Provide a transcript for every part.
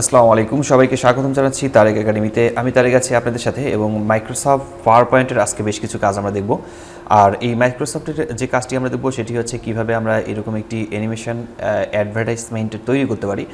আসসালামু আলাইকুম। সবাইকে স্বাগতম জানাচ্ছি তারেক একাডেমিতে। আমি তারেক আছি আপনাদের সাথে এবং মাইক্রোসফট পাওয়ার পয়েন্টের আজকে বেশ কিছু কাজ আমরা দেখব। আর এই মাইক্রোসফটের যে কাজটি আমরা দেখব, সেটি হচ্ছে কীভাবে আমরা এরকম একটি অ্যানিমেশন অ্যাডভার্টাইজমেন্ট তৈরি করতে পারি।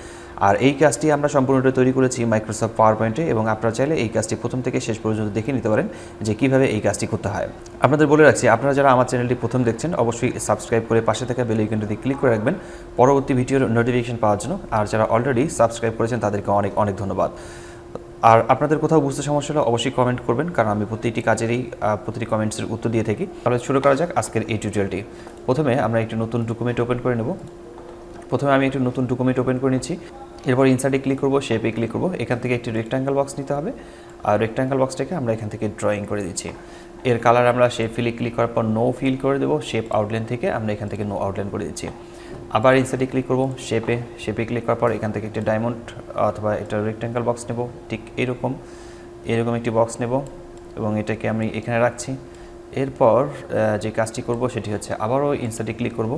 আর এই কাজটি আমরা সম্পূর্ণটা তৈরি করেছি মাইক্রোসফট পাওয়ার পয়েন্টে এবং আপনারা চাইলে এই কাজটি প্রথম থেকে শেষ পর্যন্ত দেখে নিতে পারেন যে কীভাবে এই কাজটি করতে হয়। আপনাদের বলে রাখছি, আপনারা যারা আমার চ্যানেলটি প্রথম দেখছেন, অবশ্যই সাবস্ক্রাইব করে পাশে থাকা বেল আইকনটিতে ক্লিক করে রাখবেন। পরবর্তী ভিডিওর নোটিফিকেশন পাওয়ার জন্য। আর যারা অলরেডি সাবস্ক্রাইব করেছেন, তাদেরকে অনেক অনেক ধন্যবাদ। আর আপনাদের কোথাও বুঝতে সমস্যা হলে অবশ্যই কমেন্ট করবেন, কারণ আমি প্রতিটি কাজেরই প্রতিটি কমেন্টসের উত্তর দিয়ে থাকি। তাহলে শুরু করা যাক আজকের এই টিউটোরিয়ালটি প্রথমে আমরা একটি নতুন ডকুমেন্ট ওপেন করে নেব। প্রথমে আমি একটি নতুন ডকুমেন্ট ওপেন করে নিচ্ছি। এরপর ইনসার্টে ক্লিক করব শেপে ক্লিক করব। এখান থেকে একটি রেক্ট্যাঙ্গেল বক্স নিতে হবে। আর রেক্ট্যাঙ্গেল বক্সটাকে আমরা এখান থেকে ড্রয়িং করে দিচ্ছি। এর কালার আমরা শেপ ফিলে ক্লিক করার পর নো ফিল করে দেবো। শেপ আউটলাইন থেকে আমরা এখান থেকে নো আউটলাইন করে দিচ্ছি। আবার ইনসার্টে ক্লিক করব শেপে শেপে ক্লিক করার পর এখান থেকে একটা ডায়মন্ড অথবা একটা রেক্ট্যাঙ্গেল বক্স নেব, ঠিক এরকম এরকম একটি বক্স নেব এবং এটাকে আমি এখানে রাখছি। এরপর যে কাজটি করব সেটি হচ্ছে আবারও ইনসার্টে ক্লিক করব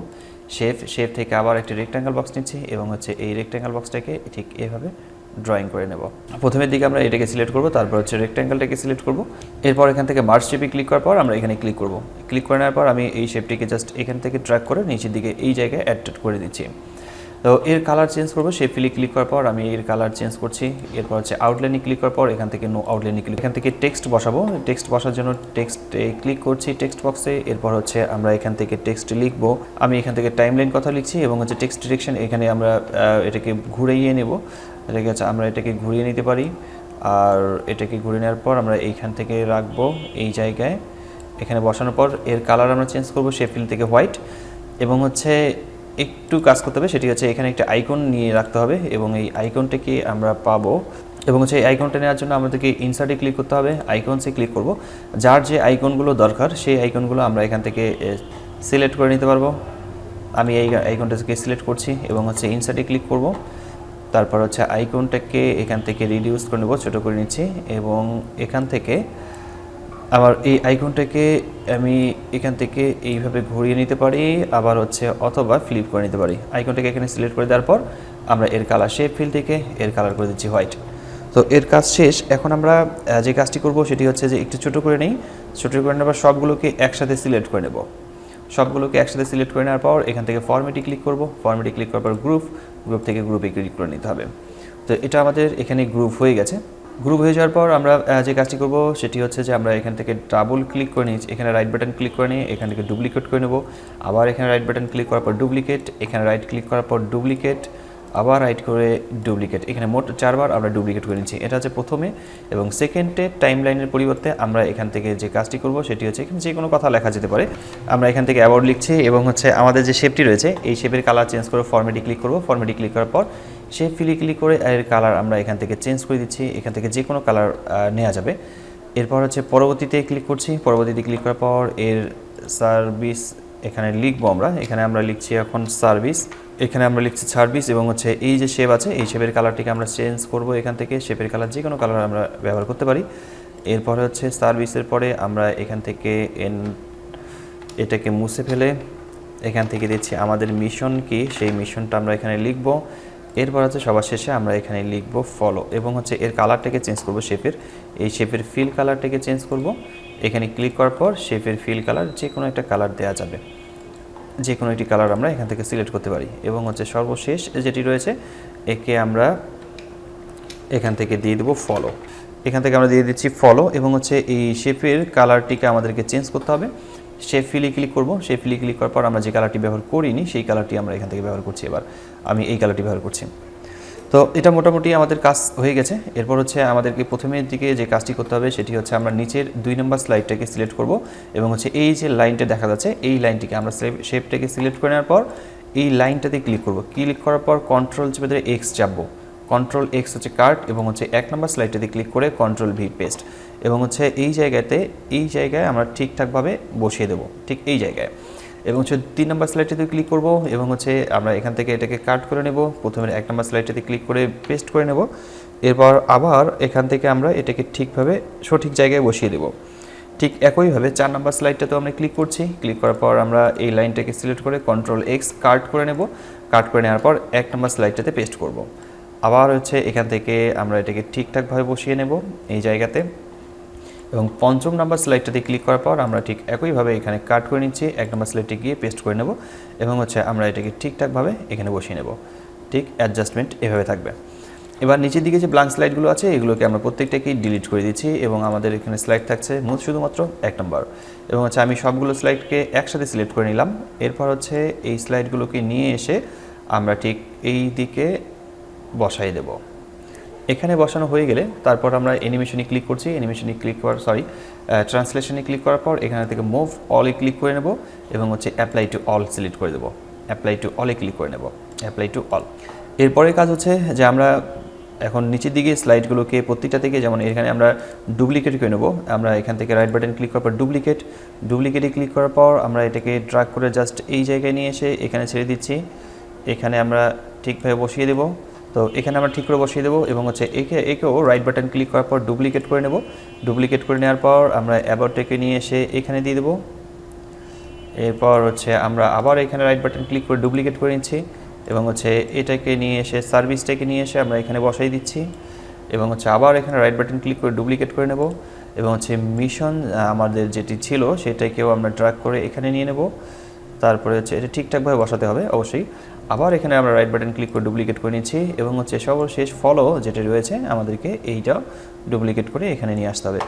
শেপ শেপ থেকে আবার একটি রেক্ট্যাঙ্গেল বক্স নিচ্ছি এবং হচ্ছে এই রেক্ট্যাঙ্গেল বক্সটাকে ঠিক এভাবে ড্রয়িং করে নেব। প্রথমের দিকে আমরা এটাকে সিলেক্ট করব, তারপর হচ্ছে রেক্ট্যাঙ্গেলটাকে সিলেক্ট করব। এরপর এখান থেকে মার্চ শেপে ক্লিক করার পর আমরা এখানে ক্লিক করব। ক্লিক করে নেওয়ার পর আমি এই শেপটিকে জাস্ট এখান থেকে ট্র্যাক করে নিচের দিকে এই জায়গায় অ্যাড করে দিচ্ছি। তো এর কালার চেঞ্জ করব শেপ ফিলে ক্লিক করার পর আমি এর কালার চেঞ্জ করছি। এরপর হচ্ছে আউটলাইনে ক্লিক করার পর এখান থেকে নো আউটলাইনে ক্লিক এখান থেকে টেক্সট বসাবো। টেক্সট বসার জন্য টেক্সটে ক্লিক করছি টেক্সট বক্সে এরপর হচ্ছে আমরা এখান থেকে টেক্সট লিখব। আমি এখান থেকে টাইমলাইন কথা লিখছি এবং হচ্ছে টেক্সট ডিরেকশন এখানে আমরা এটাকে ঘুরিয়ে নেব। ঠিক আছে? আমরা এটাকে ঘুরিয়ে নিতে পারি। আর এটাকে ঘুরিয়ে নেওয়ার পর আমরা এইখান থেকে রাখব এই জায়গায়। এখানে বসানোর পর এর কালার আমরা চেঞ্জ করব শেফিল থেকে হোয়াইট এবং হচ্ছে একটু কাজ করতে হবে, সেটি হচ্ছে এখানে একটা আইকন নিয়ে রাখতে হবে এবং এই আইকনটাকে আমরা পাবো। এবং হচ্ছে এই আইকনটা নেওয়ার জন্য আমাদেরকে ইনসার্টে ক্লিক করতে হবে আইকনসে ক্লিক করব। যার যে আইকনগুলো দরকার, সেই আইকনগুলো আমরা এখান থেকে সিলেক্ট করে নিতে পারব। আমি এই আইকনটাকে সিলেক্ট করছি এবং হচ্ছে ইনসার্টে ক্লিক করব। তারপর হচ্ছে আইকনটাকে এখান থেকে রিডিউস করে নেব, ছোটো করে নিচ্ছি এবং এখান থেকে আবার এই আইকনটাকে আমি এখান থেকে এইভাবে ঘুরিয়ে নিতে পারি, আবার হচ্ছে অথবা ফ্লিপ করে নিতে পারি। আইকনটাকে এখানে সিলেক্ট করে দেওয়ার পর আমরা এর কালার শেপ ফিল থেকে এর কালার করে দিচ্ছি হোয়াইট তো এর কাজ শেষ। এখন আমরা যে কাজটি করব সেটি হচ্ছে যে একটু ছোটো করে নেই, ছোটো করে নেবার সবগুলোকে একসাথে সিলেক্ট করে নেব। সবগুলোকে একসাথে সিলেক্ট করে নেওয়ার পর এখান থেকে ফর্মেটে ক্লিক করব। ফর্মেটে ক্লিক করার পর গ্রুপ গ্রুপ থেকে গ্রুপে ক্লিক করে নিতে হবে। তো এটা আমাদের এখানে গ্রুপ হয়ে গেছে। গ্রুপ হয়ে যাওয়ার পর আমরা যে কাজটি করব সেটি হচ্ছে যে আমরা এখান থেকে ডাবল ক্লিক করে নিই এখানে রাইট বাটন ক্লিক করে নিই এখান থেকে ডুপ্লিকেট করে নেব। আবার এখানে রাইট বাটন ক্লিক করার পর ডুপ্লিকেট এখানে রাইট ক্লিক করার পর ডুপ্লিকেট আবার রাইট করে ডুপ্লিকেট। এখানে মোট চারবার আমরা ডুপ্লিকেট করে নিচ্ছি। এটা হচ্ছে প্রথমে এবং সেকেন্ডে টাইম লাইনের পরিবর্তে আমরা এখান থেকে যে কাজটি করব সেটি হচ্ছে এখানে যে কোনো কথা লেখা যেতে পারে। আমরা এখান থেকে অ্যাওয়ার্ড লিখছি এবং হচ্ছে আমাদের যে শেপটি রয়েছে, এই শেপের কালার চেঞ্জ করে ফর্মেটে ক্লিক করব। ফর্মেটে ক্লিক করার পর শেপ ফিলি ক্লিক করে এর কালার আমরা এখান থেকে চেঞ্জ করে দিচ্ছি। এখান থেকে যে কোনো কালার নেওয়া যাবে। এরপর হচ্ছে পরবর্তীতে ক্লিক করছি। পরবর্তীতে ক্লিক করার পর এর সার্ভিস এখানে লিখব আমরা। এখানে আমরা লিখছি এখন সার্ভিস এখানে আমরা লিখছি সার্ভিস এবং হচ্ছে এই যে শেপ আছে, এই শেপের কালারটিকে আমরা চেঞ্জ করব এখান থেকে। শেপের কালার যে কোনো কালার আমরা ব্যবহার করতে পারি। এরপরে হচ্ছে সার্ভিসের পরে আমরা এখান থেকে এন, এটাকে মুছে ফেলে, এখান থেকে দিচ্ছি আমাদের মিশন কি, সেই মিশনটা আমরা এখানে লিখব। এরপর হচ্ছে সবার শেষে আমরা এখানে লিখব ফলো এবং হচ্ছে এর কালারটাকে চেঞ্জ করব শেপের এই শেপের ফিল কালারটাকে চেঞ্জ করব। এখানে ক্লিক করার পর শেপের ফিল কালার যে কোনো একটা কালার দেওয়া যাবে। যে কোনো একটি কালার আমরা এখান থেকে সিলেক্ট করতে পারি। এবং হচ্ছে সর্বশেষ যেটি রয়েছে, একে আমরা এখান থেকে দিয়ে দেবো ফলো এখান থেকে আমরা দিয়ে দিচ্ছি ফলো এবং হচ্ছে এই শেপের কালারটিকে আমাদেরকে চেঞ্জ করতে হবে। শেপ ফিলি ক্লিক করব। শেপ ফিলি ক্লিক করার পর আমরা যে কালারটি ব্যবহার করিনি, সেই কালারটি আমরা এখান থেকে ব্যবহার করছি এবার। আমি এই কালারটি ব্যবহার করছি। তো এটা মোটামুটি আমাদের কাজ হয়ে গেছে। এরপর হচ্ছে আমাদেরকে প্রথমের দিকে যে কাজটি করতে হবে সেটি হচ্ছে আমরা নিচের দুই নম্বর স্লাইডটাকে সিলেক্ট করব এবং হচ্ছে এই যে লাইনটা দেখা যাচ্ছে, এই লাইনটিকে আমরা শেপটাকে সিলেক্ট করে নেওয়ার পর এই লাইনটাতে ক্লিক করব। ক্লিক করার পর কন্ট্রোল চেপে ধরে এক্স চাপবো। কন্ট্রোল এক্স হচ্ছে কার্ট এবং হচ্ছে এক নম্বর স্লাইডটাতে ক্লিক করে কন্ট্রোল ভি পেস্ট এবং হচ্ছে এই জায়গাতে, এই জায়গায় আমরা ঠিকঠাকভাবে বসিয়ে দেবো। ঠিক এই জায়গায়। এবং হচ্ছে তিন নম্বর স্লাইডটাতে ক্লিক করব এবং হচ্ছে আমরা এখান থেকে এটাকে কাট করে নেব। প্রথমে এক নম্বর স্লাইডটাতে ক্লিক করে পেস্ট করে নেব। এরপর আবার এখান থেকে আমরা এটাকে ঠিকভাবে সঠিক জায়গায় বসিয়ে দেব। ঠিক একইভাবে চার নম্বর স্লাইডটাতেও আমরা ক্লিক করছি। ক্লিক করার পর আমরা এই লাইনটাকে সিলেক্ট করে কন্ট্রোল এক্স কাট করে নেব। কাট করে নেওয়ার পর এক নম্বর স্লাইডটাতে পেস্ট করব। আবার হচ্ছে এখান থেকে আমরা এটাকে ঠিকঠাকভাবে বসিয়ে নেব এই জায়গাতে। এবং পঞ্চম নাম্বার স্লাইডটাতে ক্লিক করার পর আমরা ঠিক একইভাবে এখানে কাট করে নিচ্ছি। এক নম্বর স্লাইডে গিয়ে পেস্ট করে নেব এবং হচ্ছে আমরা এটাকে ঠিকঠাকভাবে এখানে বসিয়ে নেব। ঠিক অ্যাডজাস্টমেন্ট এভাবে থাকবে। এবার নিচের দিকে যে ব্লাঙ্ক স্লাইডগুলো আছে, এগুলোকে আমরা প্রত্যেকটাকেই ডিলিট করে দিচ্ছি এবং আমাদের এখানে স্লাইড থাকছে মোট শুধুমাত্র এক নম্বর। এবং হচ্ছে আমি সবগুলো স্লাইডকে একসাথে সিলেক্ট করে নিলাম। এরপর হচ্ছে এই স্লাইডগুলোকে নিয়ে এসে আমরা ঠিক এই দিকে বসাই দেব। এখানে বসানো হয়ে গেলে তারপর আমরা অ্যানিমেশনে ক্লিক করছি অ্যানিমেশনে ক্লিক করার সরি ট্রান্সলেশনে ক্লিক করার পর এখানে থেকে মুভ অলে ক্লিক করে নেব এবং হচ্ছে অ্যাপ্লাই টু অল সিলেক্ট করে দেবো। অ্যাপ্লাই টু অলে ক্লিক করে নেব। অ্যাপ্লাই টু অল এরপরের কাজ হচ্ছে যে আমরা এখন নিচের দিকে স্লাইডগুলোকে প্রত্যেকটা থেকে, যেমন এখানে আমরা ডুপ্লিকেট করে নেব, আমরা এখান থেকে রাইট বাটন ক্লিক করার পর ডুপ্লিকেট ডুপ্লিকেটে ক্লিক করার পর আমরা এটাকে ড্রাগ করে জাস্ট এই জায়গায় নিয়ে এসে এখানে ছেড়ে দিচ্ছি। এখানে আমরা ঠিকভাবে বসিয়ে দেবো। তো এখানে আমরা ঠিক করে বসিয়ে দেবো এবং হচ্ছে একে, একেও রাইট বাটন ক্লিক করার পর ডুপ্লিকেট করে নেব। ডুপ্লিকেট করে নেওয়ার পর আমরা অ্যাবাউটটাকে নিয়ে এসে এখানে দিয়ে দেবো। এরপর হচ্ছে আমরা আবার এখানে রাইট বাটন ক্লিক করে ডুপ্লিকেট করে নিচ্ছি এবং হচ্ছে এটাকে নিয়ে এসে সার্ভিসটাকে নিয়ে এসে আমরা এখানে বসাই দিচ্ছি এবং হচ্ছে আবার এখানে রাইট বাটন ক্লিক করে ডুপ্লিকেট করে নেব এবং হচ্ছে মিশন আমাদের যেটি ছিল সেটাকেও আমরা ড্রাগ করে এখানে নিয়ে নেব। তারপরে হচ্ছে এটা ঠিকঠাকভাবে বসাতে হবে অবশ্যই। আবার এখানে আমরা রাইট বাটন ক্লিক করে ডুপ্লিকেট করে নিচ্ছি এবং হচ্ছে সর্বশেষ ফলো যেটা রয়েছে আমাদেরকে এইটা ডুপ্লিকেট করে এখানে নিয়ে আসতে হবে।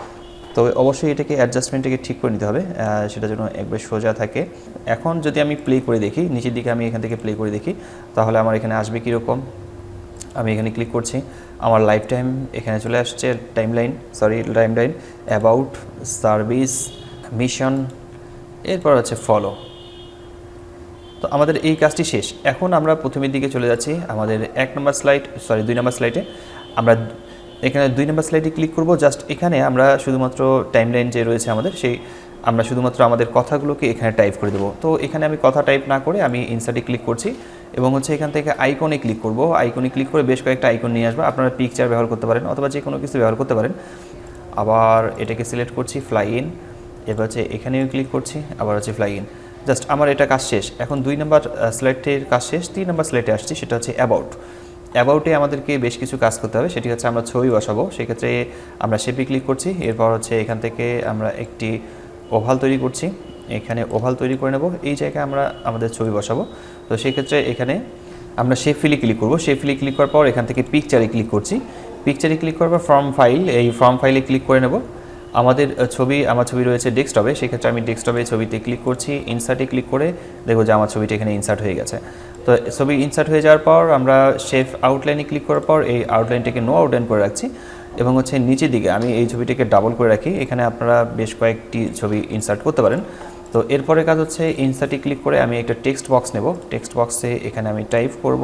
তো অবশ্যই এটাকে অ্যাডজাস্টমেন্টটাকে ঠিক করে নিতে হবে সেটা যেন একবার সোজা থাকে। এখন যদি আমি প্লে করে দেখি, নিচের দিকে আমি এখান থেকে প্লে করে দেখি, তাহলে আমার এখানে আসবে কীরকম? আমি এখানে ক্লিক করছি, আমার লাইফ টাইম এখানে চলে আসছে timeline sorry timeline about service mission এরপর হচ্ছে ফলো তো আমাদের এই কাজটি শেষ। এখন আমরা প্রথমের দিকে চলে যাচ্ছি আমাদের এক নম্বর স্লাইড সরি দুই নম্বর স্লাইডে আমরা এখানে দুই নম্বর স্লাইডে ক্লিক করব। জাস্ট এখানে আমরা শুধুমাত্র টাইমলাইন যে রয়েছে আমাদের, সেই আমরা শুধুমাত্র আমাদের কথাগুলোকে এখানে টাইপ করে দেবো। তো এখানে আমি কথা টাইপ না করে আমি ইনসার্টে ক্লিক করছি এবং হচ্ছে এখান থেকে আইকনে ক্লিক করব। আইকনে ক্লিক করে বেশ কয়েকটা আইকন নিয়ে আসব। আপনারা পিকচার ব্যবহার করতে পারেন অথবা যে কোনো কিছু ব্যবহার করতে পারেন। আবার এটাকে সিলেক্ট করছি ফ্লাই ইন এবার হচ্ছে এখানেও ক্লিক করছি, আবার হচ্ছে ফ্লাই ইন জাস্ট আমার এটা কাজ শেষ। এখন দুই নম্বর স্লাইডটির কাজ শেষ, তিন নম্বর স্লাইডে আসছি, সেটা হচ্ছে অ্যাবাউট অ্যাবাউটে আমাদেরকে বেশ কিছু কাজ করতে হবে, সেটি হচ্ছে আমরা ছবি বসাবো, সেক্ষেত্রে আমরা শেপে ক্লিক করছি, এরপর হচ্ছে এখান থেকে আমরা একটি ওভাল তৈরি করছি, এখানে ওভাল তৈরি করে নেব, এই জায়গায় আমরা আমাদের ছবি বসাবো। তো সেক্ষেত্রে এখানে আমরা শেপ ফিলে ক্লিক করব শেপ ফিলে ক্লিক করার পর এখান থেকে পিকচারে ক্লিক করছি। পিকচারে ক্লিক করার পর ফর্ম ফাইল এই ফর্ম ফাইলে ক্লিক করে নেব। আমাদের ছবি, আমার ছবি রয়েছে ডেস্কটপে, সেক্ষেত্রে আমি ডেস্কটপে ছবিতে ক্লিক করছি, ইনসার্টে ক্লিক করে দেখব যে আমার ছবিটা এখানে ইনসার্ট হয়ে গেছে। তো ছবি ইনসার্ট হয়ে যাওয়ার পর আমরা শেফ আউটলাইনে ক্লিক করার পর এই আউটলাইনটাকে নো আউটলাইন করে রাখছি এবং হচ্ছে নিচের দিকে আমি এই ছবিটাকে ডাবল করে রাখি। এখানে আপনারা বেশ কয়েকটি ছবি ইনসার্ট করতে পারেন। তো এরপরে কাজ হচ্ছে ইনসার্টে ক্লিক করে আমি একটা টেক্সট বক্স নেব। টেক্সট বক্সে এখানে আমি টাইপ করব।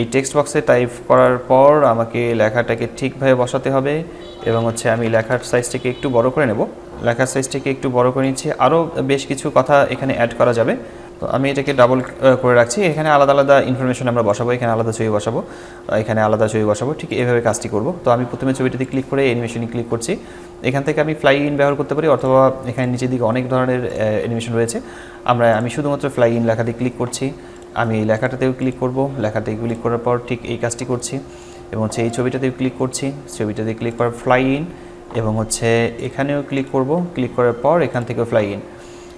এই টেক্সট বক্সে টাইপ করার পর আমাকে লেখাটাকে ঠিকভাবে বসাতে হবে এবং হচ্ছে আমি লেখার সাইজটাকে একটু বড় করে নেব। লেখার সাইজটাকে একটু বড় করে নিচ্ছি। আরও বেশ কিছু কথা এখানে অ্যাড করা যাবে। তো আমি এটাকে ডাবল করে রাখছি। এখানে আলাদা আলাদা ইনফরমেশন আমরা বসাবো। এখানে আলাদা ছবি বসাবো। এখানে আলাদা ছবি বসাবো। ঠিক এভাবে কাজটি করব। তো আমি প্রথমে ছবিটিতে ক্লিক করে অ্যানিমেশনে ক্লিক করছি। এখান থেকে আমি ফ্লাই ইন ব্যবহার করতে পারি অথবা এখানে নিচের দিকে অনেক ধরনের অ্যানিমেশন রয়েছে। আমরা, আমি শুধুমাত্র ফ্লাই ইন লেখাতে ক্লিক করছি। আমি এই লেখাটাতেও ক্লিক করব। লেখাতে ক্লিক করার পর ঠিক এই কাজটি করছি এবং হচ্ছে এই ছবিটাতেও ক্লিক করছি। ছবিটাতে ক্লিক করার ফ্লাই ইন এবং হচ্ছে এখানেও ক্লিক করব। ক্লিক করার পর এখান থেকেও ফ্লাই ইন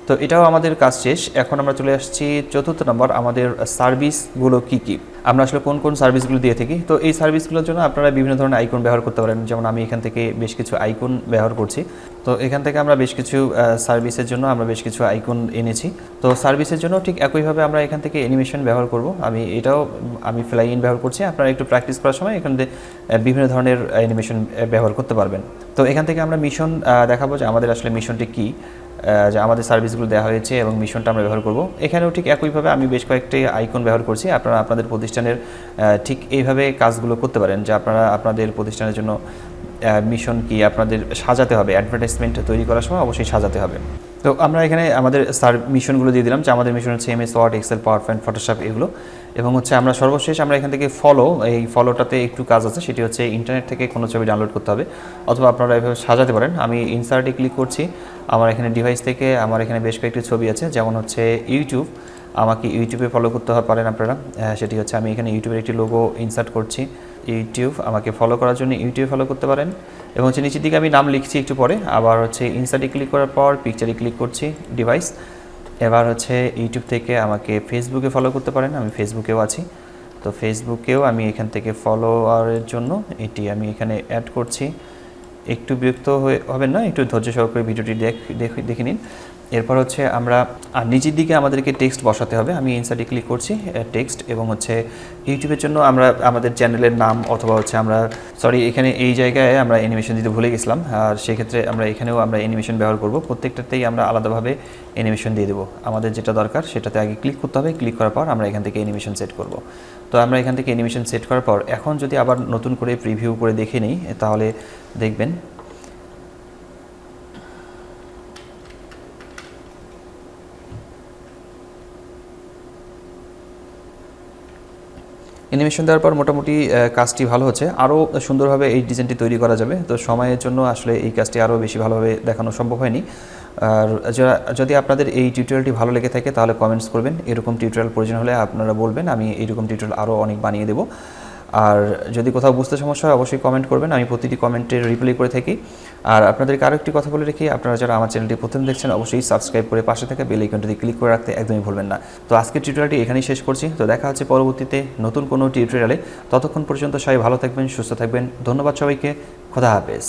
তো এটাও আমাদের কাজ শেষ। এখন আমরা চলে আসছি চতুর্থ নম্বর, আমাদের সার্ভিসগুলো কি কি? আমরা আসলে কোন কোন সার্ভিসগুলো দিয়ে থাকি? তো এই সার্ভিসগুলোর জন্য আপনারা বিভিন্ন ধরনের আইকন ব্যবহার করতে পারেন। যেমন আমি এখান থেকে বেশ কিছু আইকন ব্যবহার করছি। তো এখান থেকে আমরা বেশ কিছু সার্ভিসের জন্য আমরা বেশ কিছু আইকন এনেছি। তো সার্ভিসের জন্য ঠিক একইভাবে আমরা এখান থেকে অ্যানিমেশন ব্যবহার করব। আমি এটাও, আমি ফ্লাই ইন ব্যবহার করছি। আপনারা একটু প্র্যাকটিস করার সময় এখান থেকে বিভিন্ন ধরনের অ্যানিমেশন ব্যবহার করতে পারবেন। তো এখান থেকে আমরা মিশন দেখাবো যে আমাদের আসলে মিশনটি কী। যে আমাদের সার্ভিসগুলো দেওয়া হয়েছে এবং মিশনটা আমরা ব্যবহার করব। এখানেও ঠিক একইভাবে আমি বেশ কয়েকটি আইকন ব্যবহার করছি। আপনারা আপনাদের প্রতিষ্ঠানের ঠিক এইভাবে কাজগুলো করতে পারেন, যে আপনারা আপনাদের প্রতিষ্ঠানের জন্য মিশন কি আপনাদের সাজাতে হবে অ্যাডভার্টাইজমেন্ট তৈরি করার সময় অবশ্যই সাজাতে হবে। তো আমরা এখানে আমাদের সার মিশনগুলো দিয়ে দিলাম, যে আমাদের মিশন হচ্ছে MS Word Excel PowerPoint Photoshop এগুলো। এবং হচ্ছে আমরা সর্বশেষ আমরা এখান থেকে ফলো এই ফলোটাতে একটু কাজ আছে, সেটি হচ্ছে ইন্টারনেট থেকে কোনো ছবি ডাউনলোড করতে হবে, অথবা আপনারা এভাবে সাজাতে পারেন। আমি ইনসার্টে ক্লিক করছি, আমার এখানে ডিভাইস থেকে আমার এখানে বেশ কয়েকটি ছবি আছে, যেমন হচ্ছে ইউটিউব আমাকে ইউটিউবে ফলো করতে পারেন আপনারা। সেটি হচ্ছে আমি এখানে ইউটিউবের একটি লোগো ইনসার্ট করছি। ইউটিউব আমাকে ফলো করার জন্য ইউটিউবে ফলো করতে পারেন। এবং হচ্ছে নিচের দিকে আমি নাম লিখছি একটু পরে, আবার হচ্ছে ইনসার্টে ক্লিক করার পর পিকচারে ক্লিক করছি ডিভাইস এবার হচ্ছে ইউটিউব থেকে আমাকে ফেসবুকে ফলো করতে পারেন, আমি ফেসবুকেও আছি। তো ফেসবুকেও আমি এখান থেকে ফলোয়ারের জন্য এটি আমি এখানে অ্যাড করছি। একটু বিরক্ত হয়ে, হবেন না? একটু ধৈর্য সহকারে ভিডিওটি দেখ- দেখে নিন। এরপর হচ্ছে আমরা, আর নিচের দিকে আমাদেরকে টেক্সট বসাতে হবে। আমি ইনসার্টে ক্লিক করছি টেক্সট এবং হচ্ছে ইউটিউবের জন্য আমরা আমাদের চ্যানেলের নাম অথবা হচ্ছে আমরা সরি এখানে এই জায়গায় আমরা অ্যানিমেশন দিতে ভুলে গেছিলাম। আর সেক্ষেত্রে আমরা এখানেও আমরা অ্যানিমেশন ব্যবহার করব। প্রত্যেকটাতেই আমরা আলাদাভাবে অ্যানিমেশন দিয়ে দেবো। আমাদের যেটা দরকার সেটাতে আগে ক্লিক করতে হবে। ক্লিক করার পর আমরা এখান থেকে অ্যানিমেশন সেট করব। তো আমরা এখান থেকে অ্যানিমেশন সেট করার পর এখন যদি আবার নতুন করে প্রিভিউ করে দেখে নিই, তাহলে দেখবেন অ্যানিমেশন দেওয়ার পর মোটামুটি কাজটি ভালো হচ্ছে। আরও সুন্দরভাবে এই ডিজাইনটি তৈরি করা যাবে। তো সময়ের জন্য আসলে এই কাজটি আরও বেশি ভালোভাবে দেখানো সম্ভব হয়নি। আর যদি আপনাদের এই টিউটোরিয়ালটি ভালো লেগে থাকে, তাহলে কমেন্টস করবেন। এরকম টিউটোরিয়াল প্রয়োজন হলে আপনারা বলবেন। আমি এইরকম টিউটোরিয়াল আরও অনেক বানিয়ে দেবো। আর যদি কোথাও বুঝতে সমস্যা হয়, অবশ্যই কমেন্ট করবেন। আমি প্রতিটি কমেন্টের রিপ্লাই করে থাকি। আর আপনাদেরকে আরও একটি কথা বলে রেখি, আপনারা যারা আমার চ্যানেলটি প্রথম দেখছেন, অবশ্যই সাবস্ক্রাইব করে পাশে থেকে বেল আইকনটি ক্লিক করে রাখতে একদমই ভুলবেন না। তো আজকের টিউটোরিয়ালটি এখানেই শেষ করছি। তো দেখা হচ্ছে পরবর্তীতে নতুন কোনো টিউটোরিয়ালে ততক্ষণ পর্যন্ত সবাই ভালো থাকবেন, সুস্থ থাকবেন। ধন্যবাদ সবাইকে। খোদা হাফেজ।